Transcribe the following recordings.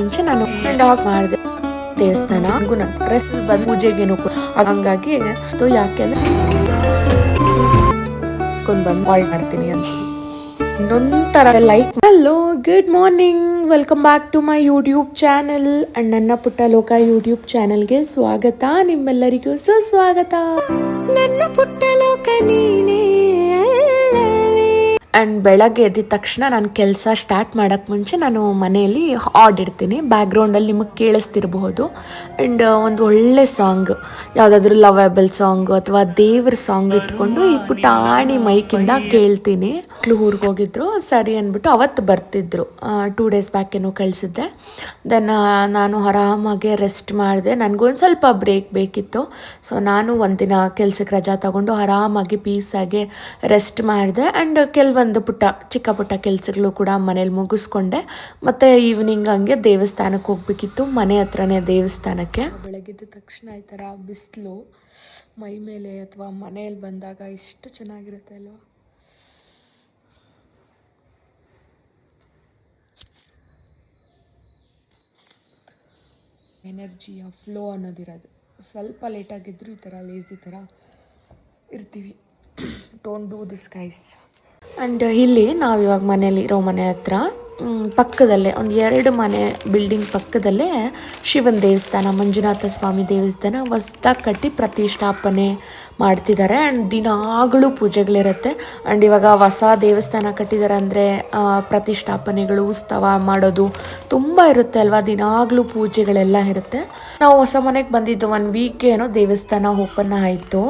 ಮುಂಚೆ ನಾನು ಮಾಡಿದೆ. ದೇವಸ್ಥಾನ ರೆಸ್ಟ್ ಬಂದು ಪೂಜೆಗೇನು ಕೂಡ ಹಂಗಾಗಿ ಸೊ ಯಾಕೆ ಅಂದ್ರೆ ಬಂದು ಕಾಲ್ ಮಾಡ್ತೀನಿ ಅಂತ. ಇನ್ನೊಂಥರ like hello good morning welcome back to my YouTube channel and ನನ್ನ ಪುಟ್ಟ ಲೋಕ ಯೂಟ್ಯೂಬ್ ಚಾನಲ್ಗೆ ಸ್ವಾಗತ. ನಿಮ್ಮೆಲ್ಲರಿಗೂ ಸುಸ್ವಾಗತ. ನನ್ನ ಪುಟ್ಟ ಲೋಕ ನೀನೇ. ಆ್ಯಂಡ್ ಬೆಳಗ್ಗೆ ಎದ್ದಿದ ತಕ್ಷಣ ನಾನು ಕೆಲಸ ಸ್ಟಾರ್ಟ್ ಮಾಡೋಕ್ಕೆ ಮುಂಚೆ ನಾನು ಮನೆಯಲ್ಲಿ ಹಾಡ್ ಇಡ್ತೀನಿ. ಬ್ಯಾಕ್ಗ್ರೌಂಡಲ್ಲಿ ನಿಮಗೆ ಕೇಳಿಸ್ತಿರಬಹುದು. ಆ್ಯಂಡ್ ಒಂದು ಒಳ್ಳೆ ಸಾಂಗ್ ಯಾವುದಾದ್ರೂ ಲವೇಬಲ್ ಸಾಂಗ್ ಅಥವಾ ದೇವ್ರ ಸಾಂಗ್ ಇಟ್ಕೊಂಡು ಈ ಪುಟಾಣಿ ಮೈಕಿಂದ ಕೇಳ್ತೀನಿ. ಮಕ್ಳು ಊರಿಗೆ ಹೋಗಿದ್ರು, ಸರಿ ಅಂದ್ಬಿಟ್ಟು ಅವತ್ತು ಬರ್ತಿದ್ರು. ಟೂ ಡೇಸ್ ಬ್ಯಾಕ್ ಏನೋ ಕಳಿಸಿದ್ದೆ. ದೆನ್ ನಾನು ಆರಾಮಾಗೆ ರೆಸ್ಟ್ ಮಾಡಿದೆ. ನನಗೊಂದು ಸ್ವಲ್ಪ ಬ್ರೇಕ್ ಬೇಕಿತ್ತು. ಸೊ ನಾನು ಒಂದಿನ ಕೆಲ್ಸಕ್ಕೆ ರಜಾ ತಗೊಂಡು ಆರಾಮಾಗಿ ಪೀಸಾಗಿ ರೆಸ್ಟ್ ಮಾಡಿದೆ. ಆ್ಯಂಡ್ ಕೆಲವೊಂದು ಪುಟ್ಟ, ಚಿಕ್ಕ ಪುಟ್ಟ ಕೆಲಸಗಳು ಕೂಡ ಮನೇಲಿ ಮುಗಿಸ್ಕೊಂಡೆ. ಮತ್ತು ಈವ್ನಿಂಗ್ ಹಂಗೆ ದೇವಸ್ಥಾನಕ್ಕೆ ಹೋಗ್ಬೇಕಿತ್ತು. ಮನೆ ಹತ್ರನೇ ದೇವಸ್ಥಾನಕ್ಕೆ. ಬೆಳಗ್ಗೆದ ತಕ್ಷಣ ಈ ಥರ ಬಿಸಿಲು, ಮೈ ಮೇಲೆ ಅಥವಾ ಮನೆಯಲ್ಲಿ ಬಂದಾಗ ಎಷ್ಟು ಚೆನ್ನಾಗಿರುತ್ತೆ ಅಲ್ವಾ? ಆ ಫ್ಲೋ ಅನ್ನೋದಿರೋದು. ಸ್ವಲ್ಪ ಲೇಟಾಗಿದ್ದರೂ ಈ ಥರ ಲೇಸಿ ಥರ ಇರ್ತೀವಿ. Don't do this guys and ಇಲ್ಲಿ ನಾವು ಇವಾಗ ಮನೇಲಿ ಇರೋ ಮನೆ ಹತ್ರ ಪಕ್ಕದಲ್ಲೇ ಒಂದು ಎರಡು ಮನೆ ಬಿಲ್ಡಿಂಗ್ ಪಕ್ಕದಲ್ಲೇ ಶಿವನ ದೇವಸ್ಥಾನ, ಮಂಜುನಾಥ ಸ್ವಾಮಿ ದೇವಸ್ಥಾನ ಹೊಸ್ದಾಗಿ ಕಟ್ಟಿ ಪ್ರತಿಷ್ಠಾಪನೆ ಮಾಡ್ತಿದ್ದಾರೆ ಆ್ಯಂಡ್ ದಿನಾಗಲೂ ಪೂಜೆಗಳಿರುತ್ತೆ. ಆ್ಯಂಡ್ ಇವಾಗ ಹೊಸ ದೇವಸ್ಥಾನ ಕಟ್ಟಿದ್ದಾರೆ ಅಂದರೆ ಪ್ರತಿಷ್ಠಾಪನೆಗಳು, ಉತ್ಸವ ಮಾಡೋದು ತುಂಬ ಇರುತ್ತೆ ಅಲ್ವಾ? ದಿನಾಗಲೂ ಪೂಜೆಗಳೆಲ್ಲ ಇರುತ್ತೆ. ನಾವು ಹೊಸ ಮನೆಗೆ ಬಂದಿದ್ದು ಒನ್ ವೀಕ್ ಏನೋ ದೇವಸ್ಥಾನ ಓಪನ್ ಆಯಿತು.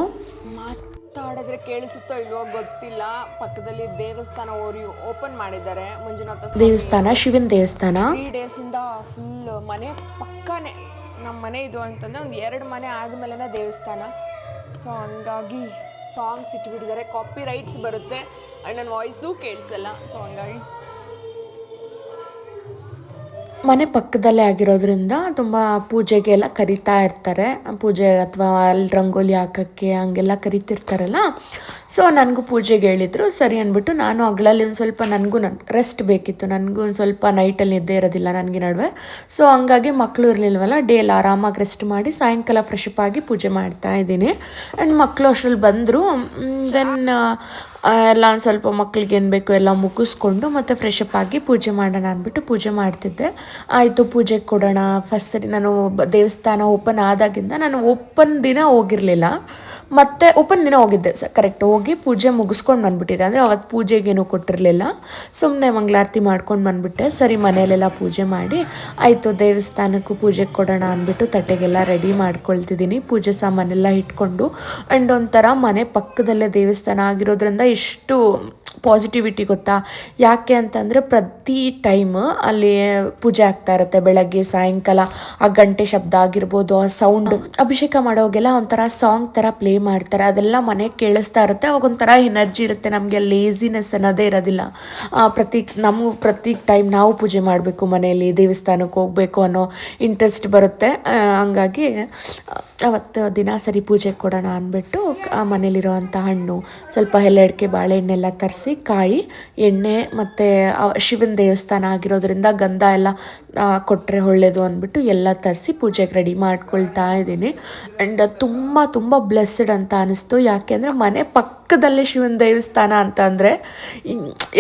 ಕೇಳಿಸುತ್ತೋ ಇಲ್ವೋ ಗೊತ್ತಿಲ್ಲ. ಪಕ್ಕದಲ್ಲಿ ದೇವಸ್ಥಾನ ಓರಿ ಓಪನ್ ಮಾಡಿದ್ದಾರೆ. ಮಂಜುನಾಥ ದೇವಸ್ಥಾನ ಶಿವನ ದೇವಸ್ಥಾನ. ತ್ರೀ ಡೇಸ್ ಇಂದ ಫುಲ್ ಮನೆ ಪಕ್ಕನೇ. ನಮ್ಮ ಮನೆ ಇದು ಅಂತಂದ್ರೆ ಒಂದು ಎರಡು ಮನೆ ಆದ್ಮೇಲೆ ದೇವಸ್ಥಾನ. ಸೊ ಹಂಗಾಗಿ ಸಾಂಗ್ಸ್ ಇಟ್ಬಿಟ್ಟಿದ್ದಾರೆ. ಕಾಪಿ ರೈಟ್ಸ್ ಬರುತ್ತೆ. ಆ್ಯಂಡ್ ನನ್ನ ವಾಯ್ಸು ಕೇಳಿಸಲ್ಲ. ಸೊ ಹಂಗಾಗಿ ಮನೆ ಪಕ್ಕದಲ್ಲೇ ಆಗಿರೋದ್ರಿಂದ ತುಂಬ ಪೂಜೆಗೆಲ್ಲ ಕರಿತಾ ಇರ್ತಾರೆ. ಪೂಜೆ ಅಥವಾ ಅಲ್ಲಿ ರಂಗೋಲಿ ಹಾಕೋಕ್ಕೆ ಹಂಗೆಲ್ಲ ಕರಿತಿರ್ತಾರಲ್ಲ ಸೊ ನನಗೂ ಪೂಜೆಗೆ ಹೇಳಿದರು, ಸರಿ ಅಂದ್ಬಿಟ್ಟು ನಾನು ಹಗ್ಲಲ್ಲಿ ಒಂದು ಸ್ವಲ್ಪ ನನಗೂ ನನ್ನ ರೆಸ್ಟ್ ಬೇಕಿತ್ತು. ನನಗೂ ಒಂದು ಸ್ವಲ್ಪ ನೈಟಲ್ಲಿ ನಿದ್ದೆ ಇರೋದಿಲ್ಲ ನನಗೆ ನಡುವೆ. ಸೊ ಹಂಗಾಗಿ ಮಕ್ಕಳು ಇರಲಿಲ್ವಲ್ಲ ಡೇಲಿ ಆರಾಮಾಗಿ ರೆಸ್ಟ್ ಮಾಡಿ ಸಾಯಂಕಾಲ ಫ್ರೆಶ್ ಅಪ್ ಆಗಿ ಪೂಜೆ ಮಾಡ್ತಾ ಇದ್ದೀನಿ. ಆ್ಯಂಡ್ ಮಕ್ಕಳು ಅಷ್ಟರಲ್ಲಿ ಬಂದರು ದೆನ್ ಎಲ್ಲ ಒಂದು ಸ್ವಲ್ಪ ಮಕ್ಳಿಗೆ ಏನು ಬೇಕು ಎಲ್ಲ ಮುಗಿಸ್ಕೊಂಡು ಮತ್ತು ಫ್ರೆಶ್ ಅಪ್ ಆಗಿ ಪೂಜೆ ಮಾಡೋಣ ಅಂದ್ಬಿಟ್ಟು ಪೂಜೆ ಮಾಡ್ತಿದ್ದೆ. ಆಯಿತು ಪೂಜೆಗೆ ಕೊಡೋಣ. ಫಸ್ಟ್ ಸರಿ, ನಾನು ದೇವಸ್ಥಾನ ಓಪನ್ ಆದಾಗಿಂದ ನಾನು ಓಪನ್ ದಿನ ಹೋಗಿರಲಿಲ್ಲ. ಮತ್ತು ಓಪನ್ ದಿನ ಹೋಗಿದ್ದೆ. ಸ ಕರೆಕ್ಟ್ ಹೋಗಿ ಪೂಜೆ ಮುಗಿಸ್ಕೊಂಡು ಬಂದ್ಬಿಟ್ಟಿದ್ದೆ. ಅಂದರೆ ಅವತ್ತು ಪೂಜೆಗೇನು ಕೊಟ್ಟಿರಲಿಲ್ಲ. ಸುಮ್ಮನೆ ಮಂಗಳಾರತಿ ಮಾಡ್ಕೊಂಡು ಬಂದ್ಬಿಟ್ಟೆ. ಸರಿ, ಮನೆಯಲ್ಲೆಲ್ಲ ಪೂಜೆ ಮಾಡಿ ಆಯಿತು, ದೇವಸ್ಥಾನಕ್ಕೂ ಪೂಜೆಗೆ ಕೊಡೋಣ ಅಂದ್ಬಿಟ್ಟು ತಟ್ಟೆಗೆಲ್ಲ ರೆಡಿ ಮಾಡ್ಕೊಳ್ತಿದ್ದೀನಿ. ಪೂಜೆ ಸಾಮಾನೆಲ್ಲ ಇಟ್ಕೊಂಡು ಆ್ಯಂಡ್ ಒಂಥರ ಮನೆ ಪಕ್ಕದಲ್ಲೇ ದೇವಸ್ಥಾನ ಆಗಿರೋದ್ರಿಂದ ಎಷ್ಟು ಪಾಸಿಟಿವಿಟಿ ಗೊತ್ತಾ? ಯಾಕೆ ಅಂತಂದರೆ ಪ್ರತಿ ಟೈಮ್ ಅಲ್ಲಿ ಪೂಜೆ ಆಗ್ತಾ ಇರುತ್ತೆ, ಬೆಳಗ್ಗೆ, ಸಾಯಂಕಾಲ, ಆ ಗಂಟೆ ಶಬ್ದ ಆಗಿರ್ಬೋದು, ಆ ಸೌಂಡ್ ಅಭಿಷೇಕ ಮಾಡೋಗೆಲ್ಲ ಒಂಥರ ಸಾಂಗ್ ಥರ ಪ್ಲೇ ಮಾಡ್ತಾರೆ. ಅದೆಲ್ಲ ಮನೆಗೆ ಕೇಳಿಸ್ತಾ ಇರುತ್ತೆ. ಅವಾಗ ಒಂಥರ ಎನರ್ಜಿ ಇರುತ್ತೆ. ನಮಗೆ ಲೇಸಿನೆಸ್ ಅನ್ನೋದೇ ಇರೋದಿಲ್ಲ. ಪ್ರತಿ ನಮ್ಮ ಪ್ರತಿ ಟೈಮ್ ನಾವು ಪೂಜೆ ಮಾಡಬೇಕು ಮನೆಯಲ್ಲಿ, ದೇವಸ್ಥಾನಕ್ಕೆ ಹೋಗಬೇಕು ಅನ್ನೋ ಇಂಟ್ರೆಸ್ಟ್ ಬರುತ್ತೆ. ಹಂಗಾಗಿ ಅವತ್ತು ದಿನ ಸರಿ ಪೂಜೆ ಕೊಡೋಣ ಅಂದ್ಬಿಟ್ಟು ಆ ಮನೇಲಿರುವಂಥ ಹಣ್ಣು, ಸ್ವಲ್ಪ ಎಲೆಡ್ಕೆ ಬಾಳೆಹಣ್ಣೆಲ್ಲ ತರಿಸಿ ಕಾಯಿ, ಎಣ್ಣೆ ಮತ್ತು ಶಿವನ ದೇವಸ್ಥಾನ ಆಗಿರೋದ್ರಿಂದ ಗಂಧ ಎಲ್ಲ ಕೊಟ್ಟರೆ ಒಳ್ಳೆಯದು ಅಂದ್ಬಿಟ್ಟು ಎಲ್ಲ ತರಿಸಿ ಪೂಜೆಗೆ ರೆಡಿ ಮಾಡ್ಕೊಳ್ತಾ ಇದ್ದೀನಿ. ಆ್ಯಂಡ್ ತುಂಬ ತುಂಬ ಬ್ಲೆಸ್ಸಡ್ ಅಂತ ಅನಿಸ್ತು. ಯಾಕೆಂದರೆ ಮನೆ ಪಕ್ಕದಲ್ಲೇ ಶಿವನ ದೇವಸ್ಥಾನ ಅಂತ ಅಂದರೆ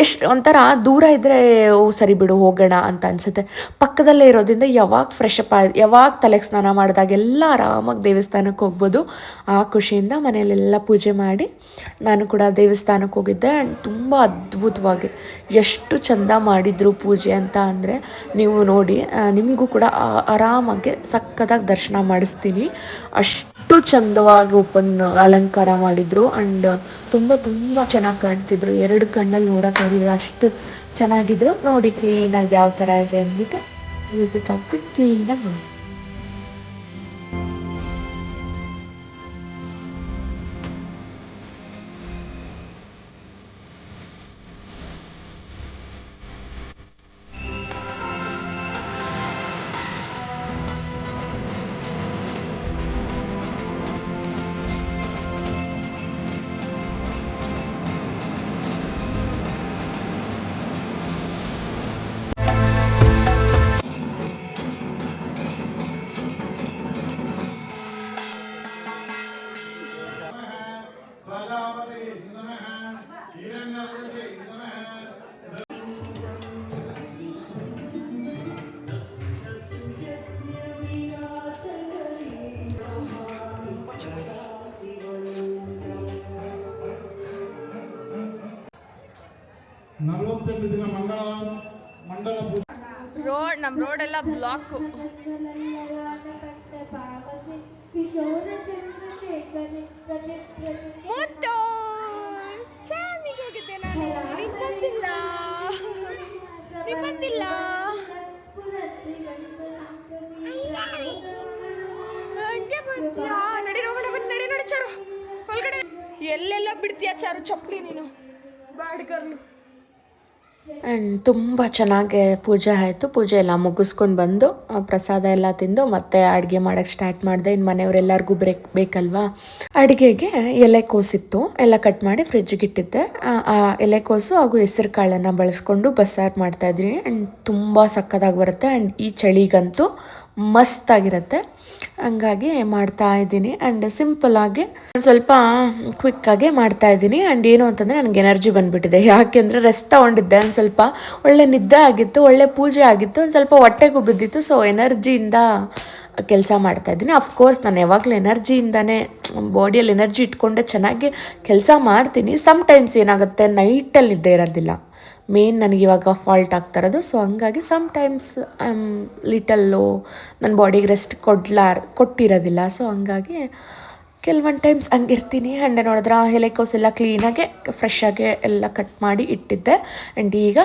ಎಷ್ಟು ಒಂಥರ ದೂರ ಇದ್ದರೆ ಓ, ಸರಿ ಬಿಡು, ಹೋಗೋಣ ಅಂತ ಅನಿಸುತ್ತೆ. ಪಕ್ಕದಲ್ಲೇ ಇರೋದ್ರಿಂದ ಯಾವಾಗ ಫ್ರೆಶ್ ಅಪ್ ಆಗಿ, ಯಾವಾಗ ತಲೆಗೆ ಸ್ನಾನ ಮಾಡಿದಾಗೆಲ್ಲ ಆರಾಮಾಗಿ ದೇವಸ್ಥಾನಕ್ಕೆ ಹೋಗ್ಬೋದು. ಆ ಖುಷಿಯಿಂದ ಮನೆಯಲ್ಲೆಲ್ಲ ಪೂಜೆ ಮಾಡಿ ನಾನು ಕೂಡ ದೇವಸ್ಥಾನಕ್ಕೆ ಹೋಗಿದ್ದೆ. ಆ್ಯಂಡ್ ತುಂಬ ಅದ್ಭುತವಾಗಿ, ಎಷ್ಟು ಚಂದ ಮಾಡಿದರು ಪೂಜೆ ಅಂತ ಅಂದರೆ ನೀವು ನೋಡಿ ನಿಮಗೂ ಕೂಡ ಆರಾಮಾಗಿ ಸಕ್ಕತ್ತಾಗಿ ದರ್ಶನ ಮಾಡಿಸ್ತೀನಿ. ಅಷ್ಟು ಚಂದವಾಗಿ ಓಪನ್ ಅಲಂಕಾರ ಮಾಡಿದ್ರು ಆ್ಯಂಡ್ ತುಂಬ ತುಂಬ ಚೆನ್ನಾಗಿ ಕಾಣ್ತಿದ್ರು. ಎರಡು ಕಣ್ಣಲ್ಲಿ ನೋಡೋಕ್ಕಾಗಿಲ್ಲ ಅಷ್ಟು ಚೆನ್ನಾಗಿದ್ರು. ನೋಡಿ ಕ್ಲೀನಾಗಿ ಯಾವ ಥರ ಇದೆ ಅಂದ್ಬಿಟ್ಟು ಮ್ಯೂಸಿಕ್ ಹಾಕ್ಬಿಟ್ಟು ಕ್ಲೀನಾಗಿ ನೋಡಿ. ನಲವತ್ತೆಂಟು ದಿನ ಮಂಗಳ ಮಂಡಲ ಪೂಜೆ. ರೋಡ್ ನಮ್ಮ ರೋಡ್ ಎಲ್ಲ ಬ್ಲಾಕು ಮುತ್ತು ನಡಿ ಎಲ್ಲೆಲ್ಲ ಬಿಡ್ತೀಯ ಚಾರು, ಚಪ್ಪಲಿ ನೀನು. ಆ್ಯಂಡ್ ತುಂಬ ಚೆನ್ನಾಗಿ ಪೂಜೆ ಆಯಿತು. ಪೂಜೆ ಎಲ್ಲ ಮುಗಿಸ್ಕೊಂಡು ಬಂದು ಪ್ರಸಾದ ಎಲ್ಲ ತಿಂದು, ಮತ್ತೆ ಅಡುಗೆ ಮಾಡೋಕ್ಕೆ ಸ್ಟಾರ್ಟ್ ಮಾಡಿದೆ. ಇನ್ನು ಮನೆಯವರೆಲ್ಲರಿಗೂ ಬ್ರೇಕ್ ಬೇಕಲ್ವಾ? ಅಡುಗೆಗೆ ಎಲೆಕೋಸಿತ್ತು ಎಲ್ಲ ಕಟ್ ಮಾಡಿ ಫ್ರಿಜ್ಗೆ ಇಟ್ಟಿದ್ದೆ. ಎಲೆಕೋಸು ಹಾಗೂ ಹೆಸರು ಕಾಳನ್ನು ಬಳಸ್ಕೊಂಡು ಬಸ್ಸಾರು ಮಾಡ್ತಾಯಿದ್ರಿ ಆ್ಯಂಡ್ ತುಂಬ ಸಕ್ಕತ್ತಾಗಿ ಬರುತ್ತೆ. ಆ್ಯಂಡ್ ಈ ಚಳಿಗಂತೂ ಮಸ್ತಾಗಿರುತ್ತೆ ಹಂಗಾಗಿ ಮಾಡ್ತಾ ಇದ್ದೀನಿ ಆ್ಯಂಡ್ ಸಿಂಪಲ್ಲಾಗಿ ಸ್ವಲ್ಪ ಕ್ವಿಕ್ಕಾಗೆ ಮಾಡ್ತಾ ಇದ್ದೀನಿ ಆ್ಯಂಡ್ ಏನು ಅಂತಂದರೆ ನನಗೆ ಎನರ್ಜಿ ಬಂದುಬಿಟ್ಟಿದೆ. ಯಾಕೆಂದರೆ ರೆಸ್ಟ್ ತೊಗೊಂಡಿದ್ದೆ ಒಂದು ಸ್ವಲ್ಪ. ಒಳ್ಳೆ ನಿದ್ದೆ ಆಗಿತ್ತು, ಒಳ್ಳೆ ಪೂಜೆ ಆಗಿತ್ತು, ಒಂದು ಸ್ವಲ್ಪ ಹೊಟ್ಟೆಗೂ ಬಿದ್ದಿತ್ತು ಸೊ ಎನರ್ಜಿಯಿಂದ ಕೆಲಸ ಮಾಡ್ತಾ ಇದ್ದೀನಿ. ಅಫ್ಕೋರ್ಸ್ ನಾನು ಯಾವಾಗಲೂ ಎನರ್ಜಿಯಿಂದನೇ ಬಾಡಿಯಲ್ಲಿ ಎನರ್ಜಿ ಇಟ್ಕೊಂಡೆ ಚೆನ್ನಾಗಿ ಕೆಲಸ ಮಾಡ್ತೀನಿ. ಸಮ್ಟೈಮ್ಸ್ ಏನಾಗುತ್ತೆ ನೈಟಲ್ಲಿ ನಿದ್ದೆ ಇರೋದಿಲ್ಲ. ಮೇನ್ ನನಗೆ ಇವಾಗ ಫಾಲ್ಟ್ ಆಗ್ತಾ ಇರೋದು. ಸೊ ಹಂಗಾಗಿ ಸಮ್ಟೈಮ್ಸ್ ಐ ಆಮ್ ಲಿಟಲ್ಲು ನನ್ನ ಬಾಡಿಗೆ ರೆಸ್ಟ್ ಕೊಡ್ಲಾರ್ ಕೊಟ್ಟಿರೋದಿಲ್ಲ. ಸೊ ಹಂಗಾಗಿ ಕೆಲವೊಂದು ಟೈಮ್ಸ್ ಹಂಗಿರ್ತೀನಿ. ಹಂಡೆ ನೋಡಿದ್ರೆ, ಎಲೆಕೋಸ್ ಎಲ್ಲ ಕ್ಲೀನಾಗೆ ಫ್ರೆಶ್ ಆಗಿ ಎಲ್ಲ ಕಟ್ ಮಾಡಿ ಇಟ್ಟಿದ್ದೆ. ಆ್ಯಂಡ್ ಈಗ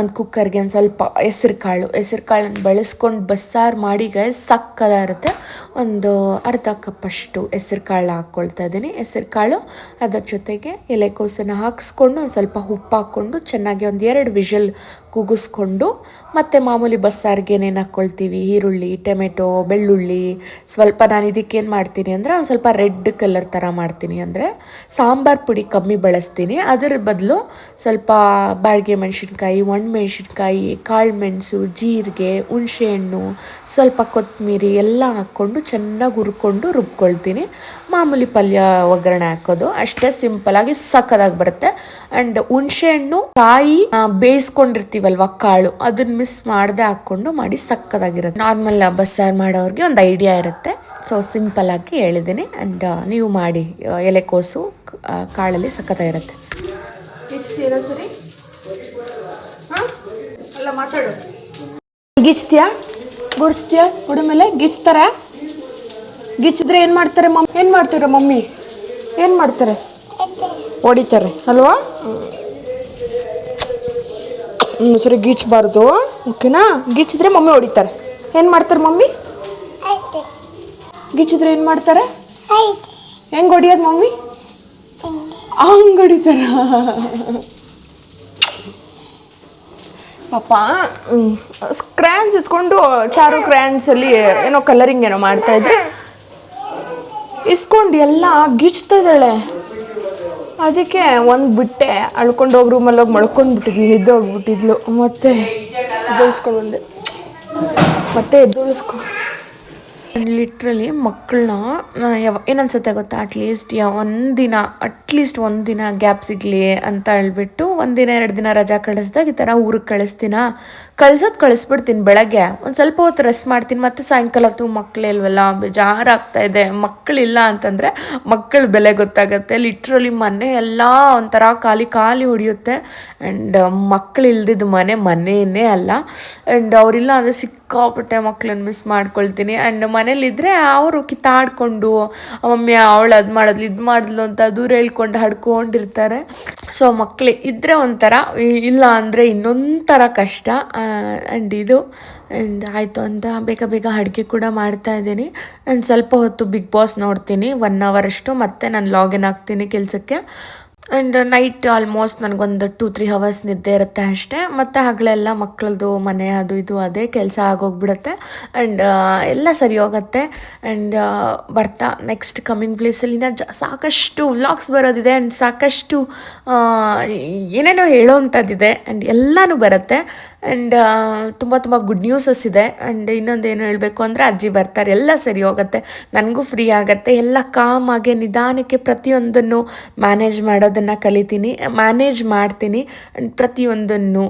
ಒಂದು ಕುಕ್ಕರ್ಗೆ ಒಂದು ಸ್ವಲ್ಪ ಹೆಸ್ರು ಕಾಳು ಹೆಸ್ರು ಕಾಳನ್ನು ಬಳಸ್ಕೊಂಡು ಬಸ್ಸಾರು ಮಾಡಿ ಗೈಸ್ ಇರುತ್ತೆ ಒಂದು ಅರ್ಧ ಕಪ್ಪಷ್ಟು ಹೆಸ್ರು ಕಾಳು ಹಾಕ್ಕೊಳ್ತಾ ಇದ್ದೀನಿ. ಹೆಸ್ರು ಕಾಳು ಅದರ ಜೊತೆಗೆ ಎಲೆಕೋಸನ್ನು ಹಾಕಿಸ್ಕೊಂಡು ಒಂದು ಸ್ವಲ್ಪ ಉಪ್ಪು ಹಾಕ್ಕೊಂಡು ಚೆನ್ನಾಗಿ ಒಂದು ಎರಡು ವಿಷಲ್ ಕೂಗಿಸ್ಕೊಂಡು ಮತ್ತು ಮಾಮೂಲಿ ಬಸ್ಸಾರಿಗೆ ಏನೇನು ಹಾಕ್ಕೊಳ್ತೀವಿ ಈರುಳ್ಳಿ, ಟೊಮೆಟೊ, ಬೆಳ್ಳುಳ್ಳಿ, ಸ್ವಲ್ಪ ನಾನು ಇದಕ್ಕೇನು ಮಾಡ್ತೀನಿ ಅಂದರೆ ಒಂದು ಸ್ವಲ್ಪ ರೆಡ್ ಕಲರ್ ಥರ ಮಾಡ್ತೀನಿ ಅಂದರೆ ಸಾಂಬಾರು ಪುಡಿ ಕಮ್ಮಿ ಬಳಸ್ತೀನಿ. ಅದರ ಬದಲು ಸ್ವಲ್ಪ ಬಾಡಿಗೆ ಮೆಣಸಿನ್ಕಾಯಿ ಒಣಮೆಣ್ಸಿನ್ಕಾಯಿ ಕಾಳು ಮೆಣಸು, ಜೀರಿಗೆ, ಹುಣಸೆಹಣ್ಣು, ಸ್ವಲ್ಪ ಕೊತ್ತಂಬರಿ ಎಲ್ಲ ಹಾಕ್ಕೊಂಡು ಚೆನ್ನಾಗಿ ಹುರ್ಕೊಂಡು ರುಬ್ಕೊಳ್ತೀನಿ. ಮಾಮೂಲಿ ಪಲ್ಯ ಒಗ್ಗರಣೆ ಹಾಕೋದು. ಅಷ್ಟೇ ಸಿಂಪಲಾಗಿ ಸಕ್ಕದಾಗಿ ಬರುತ್ತೆ. ಆ್ಯಂಡ್ ಹುಣಸೆಹಣ್ಣು, ಕಾಯಿ ಬೇಯಿಸ್ಕೊಂಡಿರ್ತೀವಲ್ವ ಕಾಳು ಅದನ್ನ ಮಿಸ್ ಮಾಡದೆ ಹಾಕ್ಕೊಂಡು ಮಾಡಿ ಸಕ್ಕದಾಗಿರುತ್ತೆ ನಾರ್ಮಲ್ ಬಸ್ಸಾರು ಮಾಡೋರಿಗೆ ಒಂದು ಐಡಿಯಾ ಇರುತ್ತೆ. ಸೊ ಸಿಂಪಲಾಗಿ ಹೇಳಿದ್ದೀನಿ ಆ್ಯಂಡ್ ನೀವು ಮಾಡಿ ಎಲೆಕೋಸು ಕಾಳಲ್ಲಿ ಸಕ್ಕತ್ತಾಗಿರುತ್ತೆ ಗಿಚ್ತೀರಾ ಸರಿ ಹಾಂ ಅಲ್ಲ ಮಾತಾಡು. ಗಿಚ್ತೀಯಾ? ಗುಡಿಸ್ತೀಯಾ ಗುಡಿ ಮೇಲೆ ಗಿಚ್ತಾರ? ಗಿಚ್ಚಿದ್ರೆ ಏನು ಮಾಡ್ತಾರೆ ಮಮ್ಮಿ? ಏನು ಮಾಡ್ತೀರ ಮಮ್ಮಿ? ಏನು ಮಾಡ್ತಾರೆ? ಹೊಡಿತಾರೆ, ಅಲ್ವಾ? ಸರಿ ಗೀಚ್ಬಾರ್ದು, ಓಕೆನಾ? ಗಿಚ್ಚಿದ್ರೆ ಮಮ್ಮಿ ಹೊಡಿತಾರೆ. ಏನು ಮಾಡ್ತಾರೆ ಮಮ್ಮಿ? ಗಿಚ್ಚಿದ್ರೆ ಏನು ಮಾಡ್ತಾರೆ? ಹೆಂಗೆ ಹೊಡಿಯೋದು ಮಮ್ಮಿ? ಹಂಗೆ ಹೊಡಿತಾರ ಪಾಪ ಸ್ಕ್ರ್ಯಾನ್ಸ್ ಎತ್ಕೊಂಡು ಚಾರು ಕ್ರ್ಯಾನ್ಸಲ್ಲಿ ಏನೋ ಕಲರಿಂಗ್ ಏನೋ ಮಾಡ್ತಾ ಇದ್ರೆ. ಇಸ್ಕೊಂಡು ಎಲ್ಲ ಗಿಚ್ತಾ ಇದ್ದಾಳೆ. ಅದಕ್ಕೆ ಒಂದು ಬಿಟ್ಟೆ ಅಳ್ಕೊಂಡು ಹೋಗಿ ರೂಮಲ್ಲಿ ಹೋಗಿ ಮಳ್ಕೊಂಡು ಬಿಟ್ಟಿದ್ಲು ನಿದ್ದೆ ಹೋಗ್ಬಿಟ್ಟಿದ್ಲು. ಮತ್ತೆ ಎದ್ದೋಳಿಸ್ಕೊಂಡು ಬಂದೆ. ಮತ್ತೆ ಎದ್ದೋಳಿಸ್ಕೊ ಲಿಟ್ರಲಿ ಮಕ್ಕಳನ್ನ ಯಾವ, ಏನನ್ಸುತ್ತೆ ಗೊತ್ತಾ? ಅಟ್ಲೀಸ್ಟ್ ಒಂದಿನ ಅಟ್ಲೀಸ್ಟ್ ಒಂದಿನ ಗ್ಯಾಪ್ ಸಿಗಲಿ ಅಂತ ಹೇಳ್ಬಿಟ್ಟು ಒಂದಿನ ಎರಡು ದಿನ ರಜಾ ಕಳಿಸ್ದಾಗ ಈ ಥರ ಊರಿಗೆ ಕಳಿಸ್ತೀನ? ಕಳ್ಸೋದು ಕಳಿಸ್ಬಿಡ್ತೀನಿ ಬೆಳಗ್ಗೆ. ಒಂದು ಸ್ವಲ್ಪ ಹೊತ್ತು ರೆಸ್ಟ್ ಮಾಡ್ತೀನಿ. ಮತ್ತು ಸಾಯಂಕಾಲ ಹೊತ್ತು ಮಕ್ಕಳೆ ಇಲ್ವಲ್ಲ? ಬೇಜಾರಾಗ್ತಾ ಇದೆ. ಮಕ್ಕಳಿಲ್ಲ ಅಂತಂದರೆ ಮಕ್ಕಳ ಬೆಲೆ ಗೊತ್ತಾಗುತ್ತೆ. ಲಿಟ್ರಲಿ ಮನೆ ಎಲ್ಲ ಒಂಥರ ಖಾಲಿ ಖಾಲಿ ಹೊಡೆಯುತ್ತೆ ಆ್ಯಂಡ್ ಮಕ್ಕಳು ಇಲ್ದಿದ್ದು ಮನೆ ಮನೆಯೇ ಅಲ್ಲ. ಆ್ಯಂಡ್ ಅವರಿಲ್ಲ ಅಂದರೆ ಸಿಕ್ಕಾಪಟ್ಟೆ ಮಕ್ಳನ್ನ ಮಿಸ್ ಮಾಡ್ಕೊಳ್ತೀನಿ. ಆ್ಯಂಡ್ ಮನೇಲಿದ್ದರೆ ಅವರು ಕಿತ್ತಾಡ್ಕೊಂಡು, ಮಮ್ಮಿ, ಅವಳು ಅದು ಮಾಡಿದ್ಲು, ಇದು ಮಾಡಿದ್ಲು ಅಂತ ದೂರ ಹೇಳ್ಕೊಂಡು ಹಡ್ಕೊಂಡಿರ್ತಾರೆ ಸೊ ಮಕ್ಕಳು ಇದ್ದರೆ ಒಂಥರ ಇಲ್ಲ ಅಂದರೆ ಇನ್ನೊಂಥರ ಕಷ್ಟ. ಆ್ಯಂಡ್ ಇದು ಆ್ಯಂಡ್ ಆಯಿತು ಅಂತ ಬೇಗ ಬೇಗ ಅಡುಗೆ ಕೂಡ ಮಾಡ್ತಾ ಇದ್ದೀನಿ. ಆ್ಯಂಡ್ ಸ್ವಲ್ಪ ಹೊತ್ತು ಬಿಗ್ ಬಾಸ್ ನೋಡ್ತೀನಿ ಒನ್ ಅಷ್ಟು. ಮತ್ತೆ ನಾನು ಲಾಗಿನ್ ಆಗ್ತೀನಿ ಕೆಲಸಕ್ಕೆ. ಆ್ಯಂಡ್ ನೈಟ್ ಆಲ್ಮೋಸ್ಟ್ ನನಗೊಂದು ಟೂ ತ್ರೀ ಹವರ್ಸ್ ನಿದ್ದೆ ಇರುತ್ತೆ ಅಷ್ಟೇ. ಮತ್ತು ಹಗಲೆಲ್ಲ ಮಕ್ಕಳದು ಮನೆ ಅದು ಇದು ಅದೇ ಕೆಲಸ ಆಗೋಗ್ಬಿಡುತ್ತೆ. ಆ್ಯಂಡ್ ಎಲ್ಲ ಸರಿ ಹೋಗುತ್ತೆ. ಆ್ಯಂಡ್ ಬರ್ತಾ ನೆಕ್ಸ್ಟ್ ಕಮ್ಮಿಂಗ್ ಪ್ಲೇಸಲ್ಲಿ ಜ, ಸಾಕಷ್ಟು ವ್ಲಾಗ್ಸ್ ಬರೋದಿದೆ. ಆ್ಯಂಡ್ ಸಾಕಷ್ಟು ಏನೇನೋ ಹೇಳೋವಂಥದ್ದಿದೆ ಆ್ಯಂಡ್ ಎಲ್ಲನೂ ಬರುತ್ತೆ. ಆ್ಯಂಡ್ ತುಂಬ ತುಂಬ ಗುಡ್ ನ್ಯೂಸಸ್ ಇದೆ. ಆ್ಯಂಡ್ ಇನ್ನೊಂದು ಏನು ಹೇಳಬೇಕು ಅಂದರೆ ಅಜ್ಜಿ ಬರ್ತಾರೆ, ಎಲ್ಲ ಸರಿ ಹೋಗುತ್ತೆ. ನನಗೂ ಫ್ರೀ ಆಗುತ್ತೆ. ಎಲ್ಲ ಕಾಮಾಗೆ ನಿಧಾನಕ್ಕೆ ಪ್ರತಿಯೊಂದನ್ನು ಮ್ಯಾನೇಜ್ ಮಾಡೋದನ್ನು ಕಲಿತೀನಿ. ಮ್ಯಾನೇಜ್ ಮಾಡ್ತೀನಿ. ಆ್ಯಂಡ್ ಪ್ರತಿಯೊಂದನ್ನು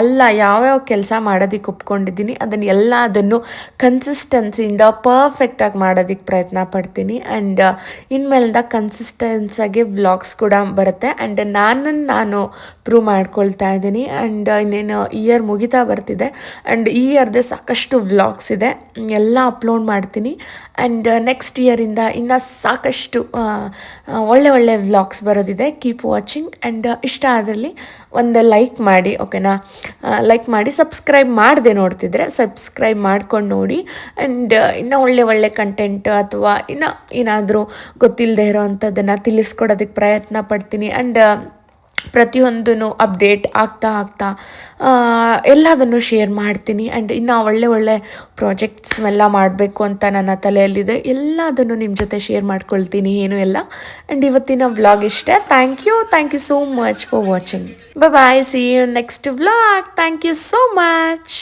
ಎಲ್ಲ ಯಾವ್ಯಾವ ಕೆಲಸ ಮಾಡೋದಕ್ಕೆ ಒಪ್ಕೊಂಡಿದ್ದೀನಿ, ಅದನ್ನು ಎಲ್ಲದನ್ನು ಕನ್ಸಿಸ್ಟೆನ್ಸಿಯಿಂದ ಪರ್ಫೆಕ್ಟಾಗಿ ಮಾಡೋದಕ್ಕೆ ಪ್ರಯತ್ನ ಪಡ್ತೀನಿ. ಆ್ಯಂಡ್ ಇನ್ಮೇಲಿಂದ ಕನ್ಸಿಸ್ಟೆನ್ಸಾಗಿ ವ್ಲಾಗ್ಸ್ ಕೂಡ ಬರುತ್ತೆ. ಆ್ಯಂಡ್ ನಾನನ್ನು ನಾನು ಪ್ರೂವ್ ಮಾಡ್ಕೊಳ್ತಾ ಇದ್ದೀನಿ. ಆ್ಯಂಡ್ ಇನ್ನೇನು ಇಯರ್ ಮುಗಿತಾ ಬರ್ತಿದೆ. ಆ್ಯಂಡ್ ಈ ಇಯರ್ದೇ ಸಾಕಷ್ಟು ವ್ಲಾಗ್ಸ್ ಇದೆ. ಎಲ್ಲ ಅಪ್ಲೋಡ್ ಮಾಡ್ತೀನಿ. ಆ್ಯಂಡ್ ನೆಕ್ಸ್ಟ್ ಇಯರಿಂದ ಇನ್ನು ಸಾಕಷ್ಟು ಒಳ್ಳೆ ಒಳ್ಳೆ ವ್ಲಾಗ್ಸ್ ಬರೋದಿದೆ. ಕೀಪ್ ವಾಚಿಂಗ್ ಆ್ಯಂಡ್ ಇಷ್ಟ ಆದಲ್ಲಿ ಒಂದು ಲೈಕ್ ಮಾಡಿ ಓಕೆನಾ ಲೈಕ್ ಮಾಡಿ ಸಬ್ಸ್ಕ್ರೈಬ್ ಮಾಡದೆ ನೋಡ್ತಿದ್ರೆ ಸಬ್ಸ್ಕ್ರೈಬ್ ಮಾಡ್ಕೊಂಡು ನೋಡಿ. ಆ್ಯಂಡ್ ಇನ್ನು ಒಳ್ಳೆ ಒಳ್ಳೆ ಕಂಟೆಂಟ್ ಅಥವಾ ಇನ್ನು ಏನಾದರೂ ಗೊತ್ತಿಲ್ಲದೆ ಇರೋ ಅಂಥದ್ದನ್ನು ತಿಳಿಸ್ಕೊಡೋದಕ್ಕೆ ಪ್ರಯತ್ನ ಪಡ್ತೀನಿ. ಆ್ಯಂಡ್ ಪ್ರತಿಯೊಂದೂ ಅಪ್ಡೇಟ್ ಆಗ್ತಾ ಆಗ್ತಾ ಎಲ್ಲದನ್ನು ಶೇರ್ ಮಾಡ್ತೀನಿ. ಆ್ಯಂಡ್ ಇನ್ನು ಒಳ್ಳೆ ಒಳ್ಳೆ ಪ್ರಾಜೆಕ್ಟ್ಸ್ ಎಲ್ಲ ಮಾಡಬೇಕು ಅಂತ ನನ್ನ ತಲೆಯಲ್ಲಿದೆ. ಎಲ್ಲದನ್ನು ನಿಮ್ಮ ಜೊತೆ ಶೇರ್ ಮಾಡ್ಕೊಳ್ತೀನಿ ಏನು ಎಲ್ಲ. ಆ್ಯಂಡ್ ಇವತ್ತಿನ ವ್ಲಾಗ್ ಇಷ್ಟೇ. Thank you thank you so much for watching bye see you next vlog thank you so much